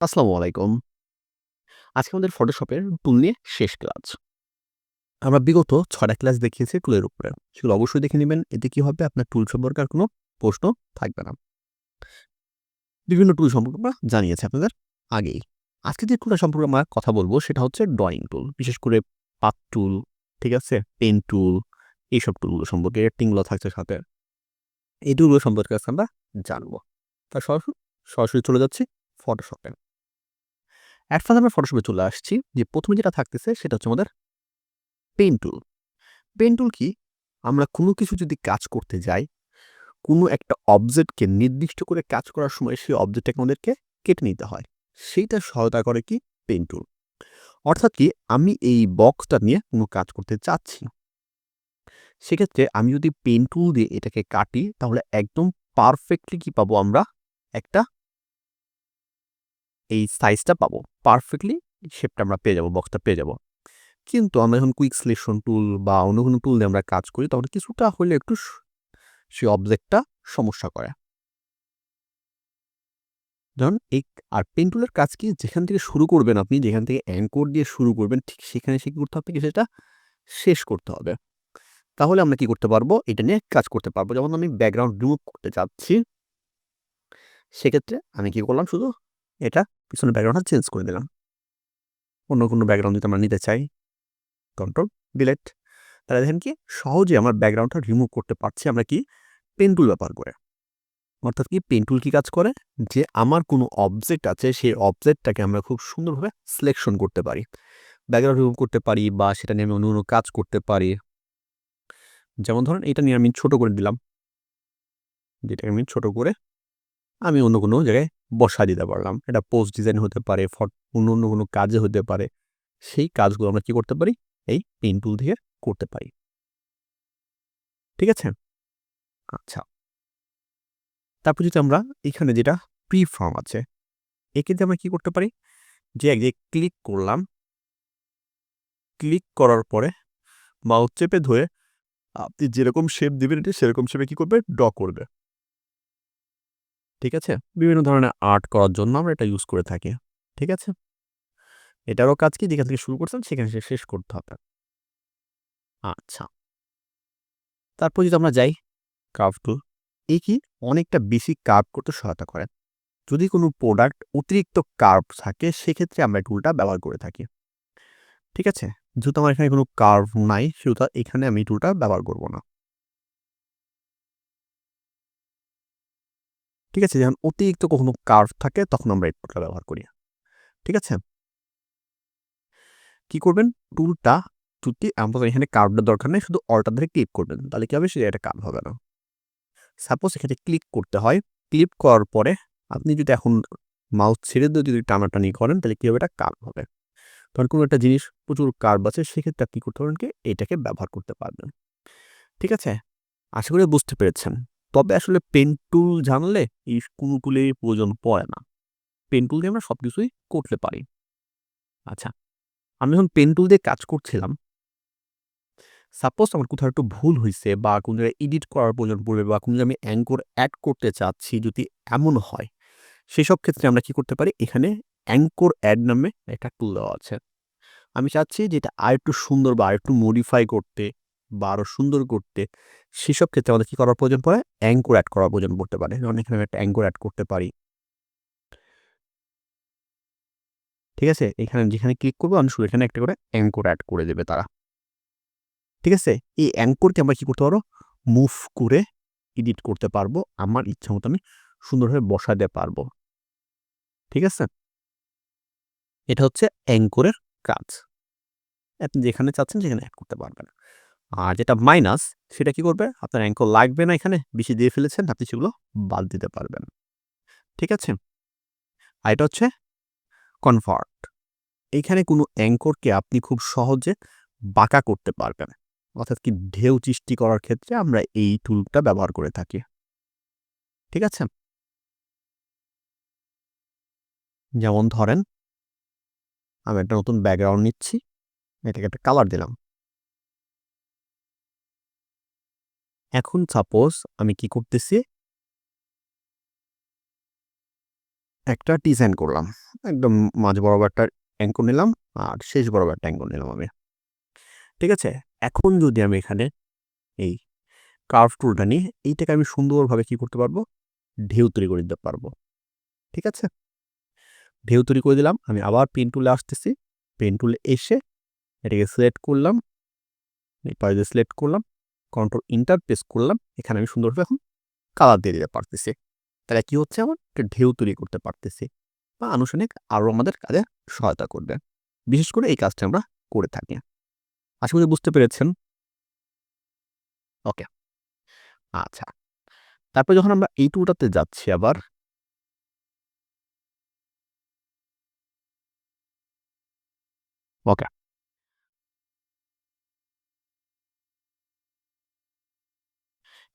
আসসালামু আলাইকুম। আজকে আমাদের ফটোশপের টুল নিয়ে শেষ ক্লাস। আমরা বিগত ছটা ক্লাস দেখিয়েছি টুলের উপরে। সেগুলো অবশ্যই দেখে নেবেন এতে কি হবে আপনার টুল সম্পর্কে আর কোনো প্রশ্ন থাকবে না। বিভিন্ন টুল সম্পর্কে আমরা জানিয়েছি আপনাদের আগেই। আজকে যে টুলটা সম্পর্কে আমরা কথা বলব সেটা হচ্ছে ড্রয়িং টুল। বিশেষ করে পাথ টুল, ঠিক আছে? পেন টুল এইসব টুলগুলো সম্পর্কে রেক্টিংগুলো থাকছে সাথে। এই টুলগুলো সম্পর্কে আজকে আমরা জানব তার সরাসরি সরাসরি চলে যাচ্ছি ফটোশপে। ফার্স্ট আমরা ফটোশপে চলে আসছি। যে প্রথমে যেটা থাকতেছে সেটা হচ্ছে আমাদের পেন টুল। পেন টুল কি? আমরা কোনো কিছু যদি কাজ করতে যাই, কোনো একটা অবজেক্টকে নির্দিষ্ট করে কাজ করার সময় সেই অবজেক্টটাকে আমাদেরকে কেটে নিতে হয়। সেইটা সহায়তা করে কি? Pen tool. অর্থাৎ কি? আমি এই বক্সটা নিয়ে কোনো কাজ করতে চাচ্ছি। সেক্ষেত্রে আমি যদি পেন টুল দিয়ে এটাকে কাটি তাহলে একদম পারফেক্টলি কি পাবো আমরা? একটা এই সাইজটা পাবো। পারফেক্টলি শেপটা আমরা পেয়ে যাব, বক্সটা পেয়ে যাব। কিন্তু আমরা যখন কুইক সিলেকশন টুল বা অন্য কোনো টুল দিয়ে আমরা কাজ করি তখন কিছুটা হলে একটু সেই অবজেক্টটা সমস্যা করে। ধরুন এই আর পেন টুলের কাজ কি? যেখান থেকে শুরু করবেন আপনি, যেখান থেকে অ্যাঙ্কর দিয়ে শুরু করবেন ঠিক সেখানে সে কী করতে হবে? সেটা শেষ করতে হবে। তাহলে আমরা কি করতে পারব? এটা নিয়ে কাজ করতে পারব। যেমন আমি ব্যাকগ্রাউন্ড রিমুভ করতে চাচ্ছি। সেক্ষেত্রে আমি কি করলাম? শুধু এটা পিছনের ব্যাকগ্রাউন্ডটা চেঞ্জ করে দিলাম। অন্য কোনো ব্যাকগ্রাউন্ড যদি আমরা নিতে চাই, কন্ট্রোল ডিলিট। তাহলে দেখেন কি? সহজে আমার ব্যাকগ্রাউন্ডটা রিমুভ করতে পারছি আমরা কি? পেন টুল ব্যবহার করে। অর্থাৎ কি? পেন টুল কি কাজ করে? যে আমার কোনো অবজেক্ট আছে সেই অবজেক্টটাকে আমরা খুব সুন্দরভাবে সিলেকশন করতে পারি। ব্যাকগ্রাউন্ড রিমুভ করতে পারি বা সেটা নিয়ে আমি অন্য কোনো কাজ করতে পারি। যেমন ধরেন এটা নিয়ে আমি ছোট করে দিলাম। যেটাকে আমি ছোট করে আমি অন্য কোনো জায়গায় বসায় দিতে পারলাম। এটা পোস্ট ডিজাইন হতে পারে, ফট অন্য, অন্য কোনো কাজে হতে পারে। সেই কাজগুলো আমরা কি করতে পারি? এই পেন টুল দিয়ে করতে পারি। ঠিক আছে? আচ্ছা। তারপর যদি আমরা এখানে যেটা প্রি ফর্ম আছে, একে এক্ষেত্রে আমরা কি করতে পারি? যে এক জায়গায় ক্লিক করলাম। ক্লিক করার পরে মাউথ চেপে ধরে আপনি যেরকম শেপ দিবেন এটি সেরকম শেপে কি করবে? ড্র করবে। ঠিক আছে? বিভিন্ন ধরনের আর্ট করার জন্য আমরা এটা ইউজ করে থাকি। ঠিক আছে? এটারও কাজ কি? যেখান থেকে শুরু করছেন, সেখানে এসে শেষ করতে হবে। আচ্ছা। তারপর যদি আমরা যাই কার্ভ টুল। এই কি? অনেকটা বেশি কার্ভ করতে সহায়তা করে। যদি কোনো প্রোডাক্ট অতিরিক্ত কার্ভ থাকে, সেক্ষেত্রে আমরা টুলটা ব্যবহার করে থাকি। ঠিক আছে? যেহেতু আমার এখানে কোনো কার্ভ নাই, সেহেতু এখানে আমি টুলটা ব্যবহার করব না। ঠিক আছে? যখন অতিরিক্ত কখনো কার্ভ থাকে, তখন আমরা এই ব্যবহার করি। ঠিক আছে? কি করবেন? টুলটা যদি আমাদের এখানে কার্ভের দরকার নেই, শুধু অল্টার ধরে ক্লিক করবেন। তাহলে কি হবে? সে এটা কার্ভ হবে না। সাপোজ এখানে ক্লিক করতে হয়। ক্লিক করার পরে আপনি যদি এখন মাউথ ছেড়ে দিয়ে যদি টানাটানি করেন, তাহলে কি হবে? এটা কার্ভ হবে। ধরেন কোনো একটা জিনিস, প্রচুর কার্ভ আছে, সেক্ষেত্রে আপনি কি করতে পারবেন কি? এটাকে ব্যবহার করতে পারবেন। ঠিক আছে? আশা করি বুঝতে পেরেছেন। তবে আসলে পেন টুল জানলে এই কোনো প্রয়োজন পড়ে না। পেন টুল দিয়ে আমরা সবকিছুই করতে পারি। আচ্ছা। আমি যখন পেন টুল দিয়ে কাজ করছিলাম সাপোজ আমার কোথাও একটু ভুল হয়েছে বা কোনো জায়গায় এডিট করার প্রয়োজন পড়বে বা কোনো আমি অ্যাঙ্কর অ্যাড করতে চাচ্ছি যদি এমন হয়, সেসব ক্ষেত্রে আমরা কি করতে পারি? এখানে অ্যাঙ্কর অ্যাড নামে একটা টুল দেওয়া আছে। আমি চাচ্ছি যে এটা আরেকটু সুন্দর বা আর একটু মডিফাই করতে বা আরও সুন্দর করতে, সেসব ক্ষেত্রে আমাদের কি করার প্রয়োজন পড়ে? অ্যাঙ্কর অ্যাড করার প্রয়োজন পড়তে পারে। যেমন এখানে আমি একটা অ্যাঙ্কর অ্যাড করতে পারি। ঠিক আছে? এখানে যেখানে ক্লিক করব, আমি শুধু এখানে একটা করে অ্যাঙ্কর অ্যাড করে দেবে তারা। ঠিক আছে? এই অ্যাঙ্করকে আমরা কি করতে পারব? মুভ করে এডিট করতে পারব। আমার ইচ্ছা মতো আমি সুন্দরভাবে বসাতে পারব। ঠিক আছে? এটা হচ্ছে অ্যাঙ্করের কাজ। আপনি যেখানে চাচ্ছেন সেখানে অ্যাড করতে পারবেন। আর যেটা মাইনাস সেটা কি করবে? আপনার অ্যাঙ্কর লাগবে না এখানে, বেশি দিয়ে ফেলেছেন আপনি সেগুলো বাদ দিতে পারবেন। ঠিক আছে? আর এটা হচ্ছে কনভার্ট। এইখানে কোনো অ্যাঙ্করকে আপনি খুব সহজে বাঁকা করতে পারবেন। অর্থাৎ কি ঢেউ সৃষ্টি করার ক্ষেত্রে আমরা এই টুলটা ব্যবহার করে থাকি। ঠিক আছে? যেমন ধরেন আমি একটা নতুন ব্যাকগ্রাউন্ড নিচ্ছি। এটাকে একটা কালার দিলাম। এখন সাপোজ আমি কি করতেছি? একটা ডিজাইন করলাম। একদম মাঝ বরাবর একটা অ্যাঙ্কর নিলাম আর শেষ বরাবর একটা অ্যাঙ্কর নিলাম আমি। ঠিক আছে? এখন যদি আমি এখানে এই কার্ভ টুলটা নিই, এইটাকে আমি সুন্দরভাবে কি করতে পারব? ঢেউ তৈরি করে দিতে পারব। ঠিক আছে? ঢেউ তৈরি করে দিলাম, আমি আবার পেন টুলে আসতেছি। পেন টুলে এসে এটাকে সিলেক্ট করলাম। এই পাশে সিলেক্ট করলাম। কন্ট্রোল ইন্টার প্রেস করলাম, এখানে আমি সুন্দরভাবে এখন কালার দিয়ে দিতে পারতেছি। তাহলে কি হচ্ছে আমার একটা ঢেউ তৈরি করতে পারতেছি বা আনুষ্ঠানিক আরও আমাদের কাজে সহায়তা করবে। বিশেষ করে এই কাজটা আমরা করে থাকি। আশা করি বুঝতে পেরেছেন। ওকে। আচ্ছা। তারপরে যখন আমরা এই টুলটাতে যাচ্ছি আবার ওকে।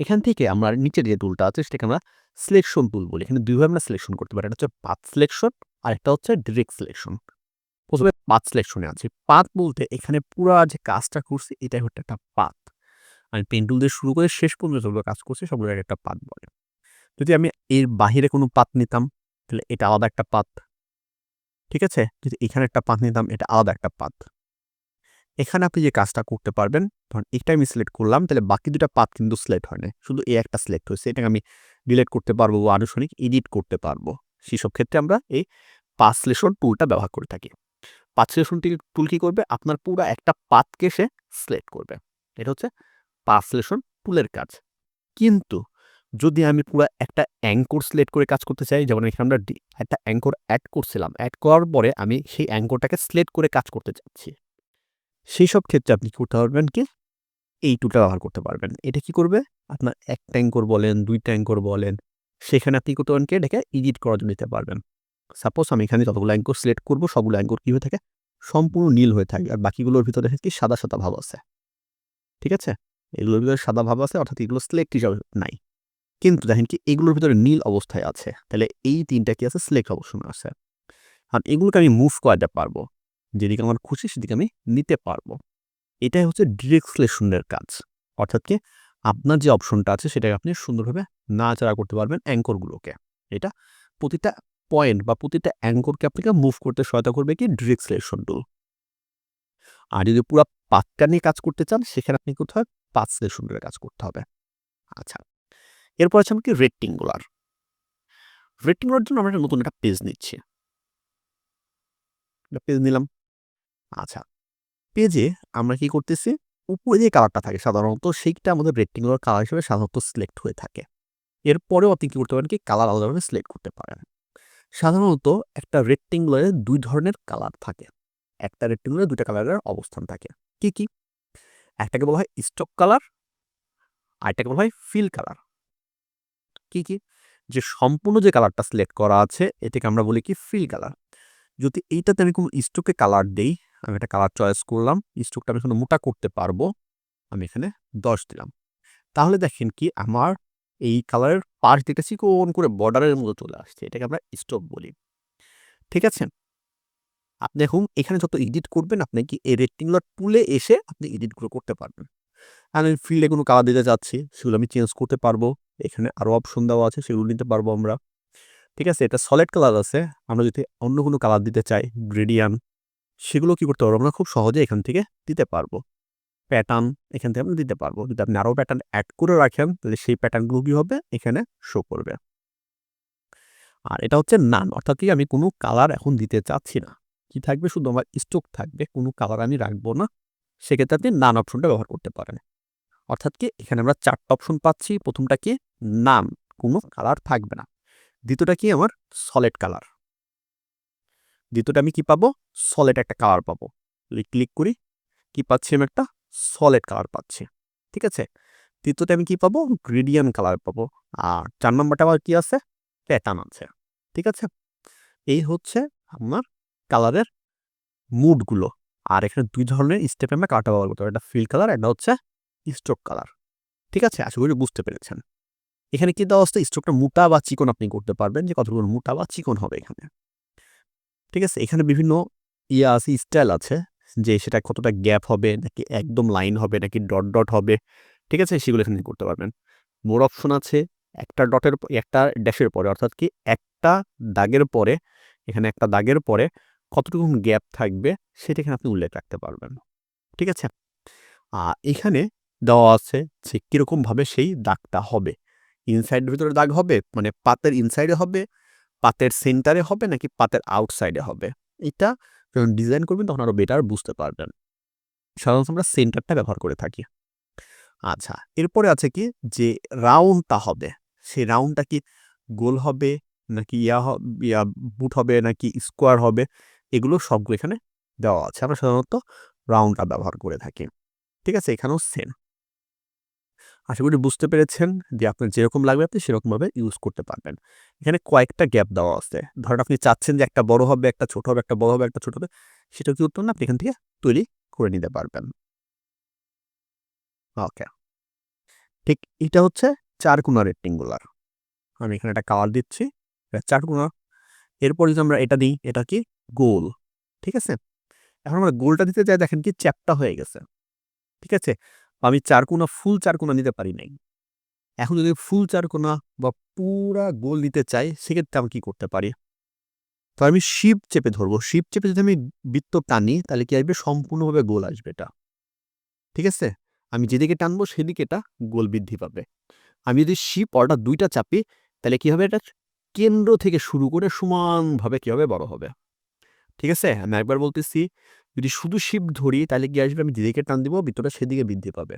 এখান থেকে আমরা নিচের যে টুলটা আছে, সেটাকে আমরা সিলেকশন টুল বলি। এখানে দুইভাবে আমরা সিলেকশন করতে পারি। একটা হচ্ছে পাথ সিলেকশন আর একটা হচ্ছে ডিরেক্ট সিলেকশন প্রথমে পাথ সিলেকশনে আছে। পাথ বলতে এখানে পুরো যে কাজটা করছি, এটাই হচ্ছে একটা পাথ আমি পেন টুল দিয়ে শুরু করে শেষ পর্যন্ত যেগুলো কাজ করছি সবগুলো একটা পাত বলে। যদি আমি এর বাহিরে কোনো পাত নিতাম, তাহলে এটা আলাদা একটা পাত ঠিক আছে? যদি এখানে একটা পাত নিতাম, এটা আলাদা একটা পাত এখানে আপনি যে কাজটা করতে পারবেন, ধরুন একটা আমি সিলেক্ট করলাম, তাহলে বাকি দুটা পাত কিন্তু সিলেক্ট হয় না শুধু এই একটা সিলেক্ট হয়েছে, এটাকে আমি ডিলেট করতে পারব বা আনুষ্ঠানিক এডিট করতে পারব। সেসব ক্ষেত্রে আমরা এই পাসলেশন টুলটা ব্যবহার করে থাকি। পাসলেশন টুল কী করবে? আপনার পুরো একটা পাতকে সে সিলেক্ট করবে। এটা হচ্ছে পাসলেশন টুলের কাজ। কিন্তু যদি আমি পুরো একটা অ্যাঙ্কর সিলেক্ট করে কাজ করতে চাই, যেমন এখানে আমরা একটা অ্যাঙ্কর অ্যাড করছিলাম। অ্যাড করার পরে আমি সেই অ্যাঙ্করটাকে সিলেক্ট করে কাজ করতে চাচ্ছি। সেই সব ক্ষেত্রে আপনি করতে পারবেন কি? এই টুলটা ব্যবহার করতে পারবেন। এটা কি করবে? আপনার এক ট্যাঙ্কর বলেন, দুই ট্যাঙ্কর বলেন, সেখানে আপনি করতে পারেন কি? এটাকে এডিট করার জন্য নিতে পারবেন। সাপোজ আমি এখানে যতগুলো অ্যাঙ্কর সিলেক্ট করব, সবগুলো অ্যাঙ্কর কী হয়ে থাকে? সম্পূর্ণ নীল হয়ে থাকে, আর বাকিগুলোর ভিতরে কি? সাদা সাদা ভাব আছে। ঠিক আছে? এগুলোর ভিতরে সাদা ভাব আছে, অর্থাৎ এগুলো সিলেক্ট হিসাবে নাই। কিন্তু দেখেন কি? এগুলোর ভিতরে নীল অবস্থায় আছে। তাহলে এই তিনটা কি আছে? সিলেক্ট অবস্থায় আছে। আর এগুলোকে আমি মুভ করাতে পারব। যেদিকে আমার খুশি, সেদিকে আমি নিতে পারব। এটাই হচ্ছে ডিরেক্ট সিলেকশনের কাজ। অর্থাৎ কি? আপনার যে অপশনটা আছে, সেটাকে আপনি সুন্দরভাবে নাড়াচাড়া করতে পারবেন অ্যাঙ্করগুলোকে। এটা প্রতিটা পয়েন্ট বা প্রতিটা অ্যাঙ্করকে আপনাকে মুভ করতে সহায়তা করবে কি? ডিরেক্ট সিলেকশন টুল আর যদি পুরো পাতটা নিয়ে কাজ করতে চান, সেখানে আপনি করতে হবে পাঁচ সিলেকশন কাজ করতে হবে। আচ্ছা এরপর আছে আমাকে রেক্টিঙ্গুলার। রেটিংগুলার জন্য আমরা একটা নতুন একটা পেজ নিচ্ছি। পেজ নিলাম। আচ্ছা পেজে আমরা কি করতেছি? উপরে যে কালারটা থাকে সাধারণত সেইটা আমাদের রেক্টিঙ্গুলার কালার হিসেবে সাধারণত সিলেক্ট হয়ে থাকে। এরপরেও আপনি কি করতে পারেন কি? কালার আলাদাভাবে সিলেক্ট করতে পারেন। সাধারণত একটা রেক্টিঙ্গুলারে দুই ধরনের কালার থাকে। একটা রেক্টিঙ্গুলারে দুইটা কালারের অবস্থান থাকে। কি কি? একটাকে বলা হয় স্টক কালার আর একটাকে বলা হয় ফিল কালার কি কি? যে সম্পূর্ণ যে কালারটা সিলেক্ট করা আছে, এটাকে আমরা বলি কি ফিল কালার যদি এইটাতে আমি কোনো স্টোকে কালার দেই আমি একটা কালার চয়েস করলাম। স্টোকটা আমি এখানে মোটা করতে পারব। আমি এখানে দশ দিলাম। তাহলে দেখেন কি, আমার এই কালারের পাশ দিকটা চিকন করে বর্ডারের মতো চলে আসছে। এটাকে আমরা স্টোক বলি। ঠিক আছে? আপনি এখন এখানে যত এডিট করবেন, আপনি কি এই রেক্টিঙ্গুলার টুলে এসে আপনি এডিটগুলো করতে পারবেন। আমি ফিল্ডে কোনো কালার দিতে চাচ্ছি সেগুলো আমি চেঞ্জ করতে পারব। এখানে আরও অপশন দেওয়া আছে, সেগুলো নিতে পারব আমরা। ঠিক আছে? এটা সলিড কালার আছে। আমরা যদি অন্য কোনো কালার দিতে চাই গ্রেডিয়ান সেগুলো কি করতে পারব? আমরা খুব সহজে এখান থেকে দিতে পারব। প্যাটার্ন এখান থেকে আমরা দিতে পারব। যদি আপনি আরও প্যাটার্ন অ্যাড করে রাখেন, তাহলে সেই প্যাটার্নগুলো কী হবে? এখানে শো করবে। আর এটা হচ্ছে নান অর্থাৎ কি আমি কোনো কালার এখন দিতে চাচ্ছি না। কি থাকবে? শুধু আমার স্টক থাকবে। কোনো কালার আমি রাখব না। সেক্ষেত্রে আপনি নান অপশনটা ব্যবহার করতে পারেন। অর্থাৎ কি এখানে আমরা চারটা অপশন পাচ্ছি। প্রথমটা কি নান কোনো কালার থাকবে না। দ্বিতীয়টা কি আমার সলিড কালার দ্বিতীয়টা আমি কি পাবো? সলিড একটা কালার পাবো। ক্লিক করি, কি পাচ্ছি আমি একটা? সলিড কালার পাচ্ছি। ঠিক আছে? তৃতীয়তে আমি কি পাবো? গ্রেডিয়ান কালার পাবো। আর চার নম্বরটা আবার কি আছে? প্যাটার্ন আছে। ঠিক আছে? এই হচ্ছে আপনার কালারের মুডগুলো আর এখানে দুই ধরনের স্টেপে আমরা কালারটা ব্যবহার করতে পারি। একটা ফিল কালার একটা হচ্ছে স্ট্রোক কালার ঠিক আছে? আশা করি বুঝতে পেরেছেন। এখানে কি দেওয়া অবস্থা স্ট্রোকটা মোটা বা চিকন আপনি করতে পারবেন। যে কতগুলো মোটা বা চিকন হবে এখানে। ঠিক আছে? এখানে বিভিন্ন ইয়ে আছে, স্টাইল আছে যে সেটা কতটা গ্যাপ হবে, নাকি একদম লাইন হবে, নাকি ডট ডট হবে, ঠিক আছে? সেগুলো এখানে করতে পারবেন। মোর অপশন আছে একটা ডটের একটা ড্যাশের পরে, অর্থাৎ কি একটা দাগের পরে, এখানে একটা দাগের পরে কতটুকু গ্যাপ থাকবে সেটা এখানে আপনি উল্লেখ রাখতে পারবেন, ঠিক আছে? আর এখানে দেওয়া আছে যে কীরকমভাবে সেই দাগটা হবে। ইনসাইডের ভিতরে দাগ হবে মানে পাতের ইনসাইডে হবে পাতের সেন্টারে হবে নাকি পাতের আউটসাইডে হবে? এটা যখন ডিজাইন করবেন তখন আরও বেটার বুঝতে পারবেন। সাধারণত আমরা সেন্টারটা ব্যবহার করে থাকি। আচ্ছা এরপরে আছে কি? যে রাউন্ডটা হবে। সেই রাউন্ডটা কি গোল হবে নাকি ইয়া ইয়া বুট হবে নাকি স্কোয়ার হবে? এগুলো সবগুলো এখানে দেওয়া আছে। আমরা সাধারণত রাউন্ডটা ব্যবহার করে থাকি। ঠিক আছে, এখানেও সেম আশা করি বুঝতে পেরেছেন যে আপনার যেরকম লাগবে আপনি সেরকমভাবে ইউজ করতে পারবেন। এখানে কয়েকটা গ্যাপ দেওয়া আছে। ধরেন আপনি চাচ্ছেন যে একটা বড় হবে, একটা ছোট হবে, একটা বড় হবে, একটা ছোট হবে সেটা কি উত্তর না? আপনি এখান থেকে তৈরি করে নিতে পারবেন। ওকে ঠিক এটা হচ্ছে চার কোনা রেক্টেঙ্গুলার আমি এখানে একটা কালার দিচ্ছি চার কোনা। এরপর যদি আমরা এটা দিই, এটা কি? গোল। ঠিক আছে? এখন আমরা গোলটা দিতে যাই দেখেন কি চ্যাপটা হয়ে গেছে। ঠিক আছে? আমি চার কোনা, ফুল চার কোনা নিতে পারি নাই। এখন যদি ফুল চার কোনা বা পুরা গোল নিতে চাই, সেক্ষেত্রে আমি কি করতে পারি? তো আমি শিপ চেপে ধরবো। শিপ চেপে যদি আমি বৃত্ত টানি, তাহলে কি আসবে? সম্পূর্ণভাবে গোল আসবে এটা। ঠিক আছে? আমি যেদিকে টানবো, সেদিকে এটা গোল বৃদ্ধি পাবে। আমি যদি শিপ অর্ডার দুইটা চাপি, তাহলে কি হবে? এটা কেন্দ্র থেকে শুরু করে সমানভাবে কি হবে? বড় হবে। ঠিক আছে? আমি একবার বলতেছি যদি শুধু শিপ ধরি, তাহলে কি আসবে? আমি যেদিকে টান দিব বৃত্তটা সেদিকে বৃদ্ধি পাবে।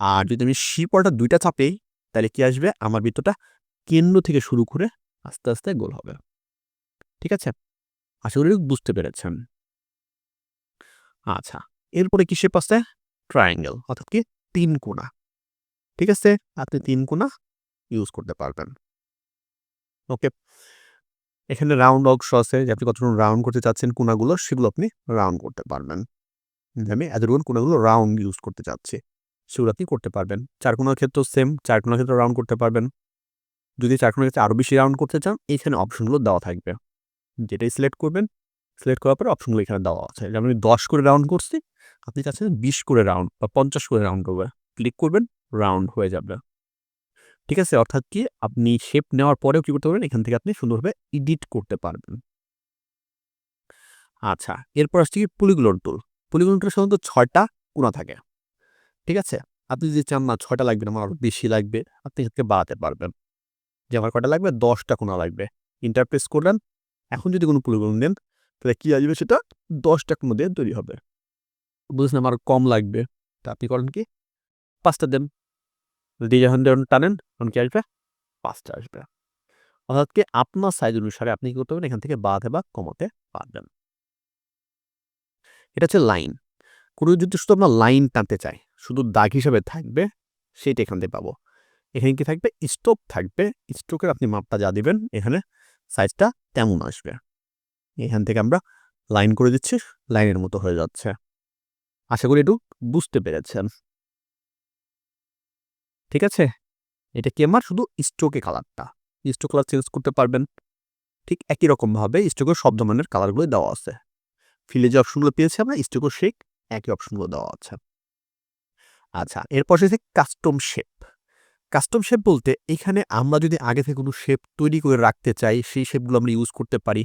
আর যদি আমি শিপ অর্ডার দুইটা চাপেই, তাহলে কি আসবে? আমার বৃত্তটা কেন্দ্র থেকে শুরু করে আস্তে আস্তে গোল হবে। ঠিক আছে? আশা করি বুঝতে পেরেছেন। আচ্ছা এরপরে কি শেপ আছে ট্রায়াঙ্গেল অর্থাৎ কি তিন কোণা। ঠিক আছে? আপনি তিন কোনা ইউজ করতে পারবেন। ওকে এখানে রাউন্ড অংশ আছে যে আপনি কতটুকু রাউন্ড করতে চাচ্ছেন কোনাগুলো, সেগুলো আপনি রাউন্ড করতে পারবেন। আমি এতটুকু কোনাগুলো রাউন্ড ইউজ করতে চাচ্ছি, সেগুলো আপনি করতে পারবেন। চার কোনার ক্ষেত্রেও সেম চার কোনার ক্ষেত্রে রাউন্ড করতে পারবেন। যদি চার কোনার ক্ষেত্রে আরও বেশি রাউন্ড করতে চান, এখানে অপশনগুলো দেওয়া থাকবে। যেটাই সিলেক্ট করবেন সিলেক্ট করার পরে অপশনগুলো এখানে দেওয়া আছে। যেমন আমি দশ করে রাউন্ড করছি, আপনি চাচ্ছেন বিশ করে রাউন্ড বা পঞ্চাশ করে রাউন্ড করবে ক্লিক করবেন রাউন্ড হয়ে যাবে। ঠিক আছে? অর্থাৎ কি আপনি শেপ নেওয়ার পরেও কি করতে পারবেন? এখান থেকে আপনি সুন্দরভাবে এডিট করতে পারবেন। আচ্ছা এরপর আসছে কি পুলিগুলোর টুল পুলিগুলোর টুল সাধারণত ছয়টা কোনা থাকে। ঠিক আছে? আপনি যদি চান না ছয়টা লাগবে না, আমার আরও বেশি লাগবে, আপনি এখান থেকে বাড়াতে পারবেন। যে আমার কটা লাগবে? দশটা কোনা লাগবে। ইন্টারপ্রেস করলেন, এখন যদি কোনো পুলিগুলো নেন, তাহলে কী আসবে সেটা? দশটা কোনো দিয়ে তৈরি হবে। বুঝলেন? আমার কম লাগবে। তা আপনি করেন কি? পাঁচটা দেন। যদি যখন যখন টানেন, তখন কি আসবে? পাঁচটা আসবে। অর্থাৎ কি আপনার সাইজ অনুসারে আপনি কি করতে পারবেন? এখান থেকে বাড়াতে বা কমাতে পারবেন। এটা হচ্ছে লাইন কোনো যদি শুধু আপনার লাইন টানতে চাই শুধু দাগ হিসাবে থাকবে সেইটা এখান থেকে পাবো। এখানে কি থাকবে? স্টোক থাকবে। স্টোকের আপনি মাপটা যা দিবেন, এখানে সাইজটা তেমন আসবে। এখান থেকে আমরা লাইন করে দিচ্ছি লাইনের মতো হয়ে যাচ্ছে। আশা করি একটু বুঝতে পেরেছেন। ঠিক আছে? এটা কি আমার শুধু স্টোকে কালারটা স্ট্রোক কালার চেঞ্জ করতে পারবেন। ঠিক একই রকমভাবে স্টোকের সব ধরনের কালারগুলো দেওয়া আছে। ফিলে যে অপশনগুলো পেয়েছি আমরা স্টোকের শেক একই অপশনগুলো দেওয়া আছে। আচ্ছা এরপর সে কাস্টম শেপ কাস্টম শেপ বলতে এখানে আমরা যদি আগে থেকে কোনো শেপ তৈরি করে রাখতে চাই, সেই শেপগুলো আমরা ইউজ করতে পারি।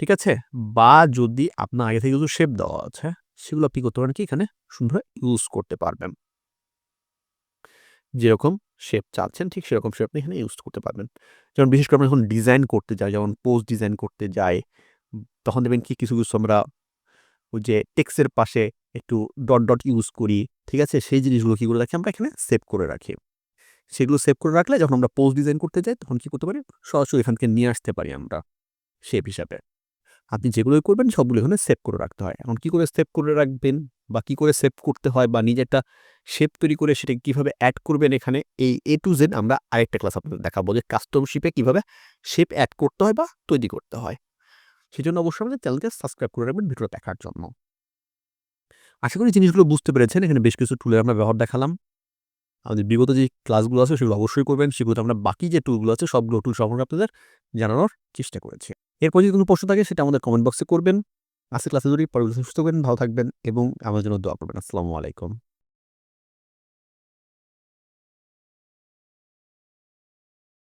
ঠিক আছে? বা যদি আপনার আগে থেকে কিছু শেপ দেওয়া আছে, সেগুলো আপনি করতে পারেন কি? এখানে সুন্দর ইউজ করতে পারবেন। যেরকম শেপ চাচ্ছেন, ঠিক সেরকম শেপ আপনি এখানে ইউজ করতে পারবেন। যেমন বিশেষ করে আমরা যখন ডিজাইন করতে যাই যেমন পোস্ট ডিজাইন করতে যাই, তখন দেখবেন কি কিছু কিছু আমরা ওই যে টেক্সের পাশে একটু ডট ডট ইউজ করি, ঠিক আছে? সেই জিনিসগুলো কী করে রাখি? আমরা এখানে সেভ করে রাখি। সেগুলো সেভ করে রাখলে যখন আমরা পোস্ট ডিজাইন করতে যাই, তখন কী করতে পারি? সরাসরি এখান থেকে নিয়ে আসতে পারি আমরা শেপ হিসাবে। আপনি যেগুলোই করবেন, সবগুলো এখানে সেভ করে রাখতে হয়। এখন কী করে সেভ করে রাখবেন? বা কী করে সেভ করতে হয় বা নিজে একটা শেপ তৈরি করে সেটাকে কীভাবে অ্যাড করবেন এখানে, এই এ টু জেড আমরা আরেকটা ক্লাস আপনাদের দেখাবো যে কাস্টম শিপে কীভাবে শেপ অ্যাড করতে হয় বা তৈরি করতে হয়। সেই জন্য অবশ্যই আমাদের চ্যানেলকে সাবস্ক্রাইব করে রাখবেন ভিডিও দেখার জন্য। আশা করি জিনিসগুলো বুঝতে পেরেছেন, এখানে বেশ কিছু টুলের আমরা ব্যবহার দেখালাম। আমাদের বিগত যে ক্লাসগুলো আছে সেগুলো অবশ্যই করবেন সেগুলো আমরা বাকি যে টুলগুলো আছে সবগুলো টুল সম্পর্কে আপনাদের জানানোর চেষ্টা করেছি। এরপর যদি কোনো প্রশ্ন থাকে সেটা আমাদের কমেন্ট বক্সে করবেন। আজকে ক্লাসে যদি পরবর্তী সুস্থ করবেন ভালো থাকবেন এবং আমার জন্য দোয়া করবেন। আসসালামু আলাইকুম।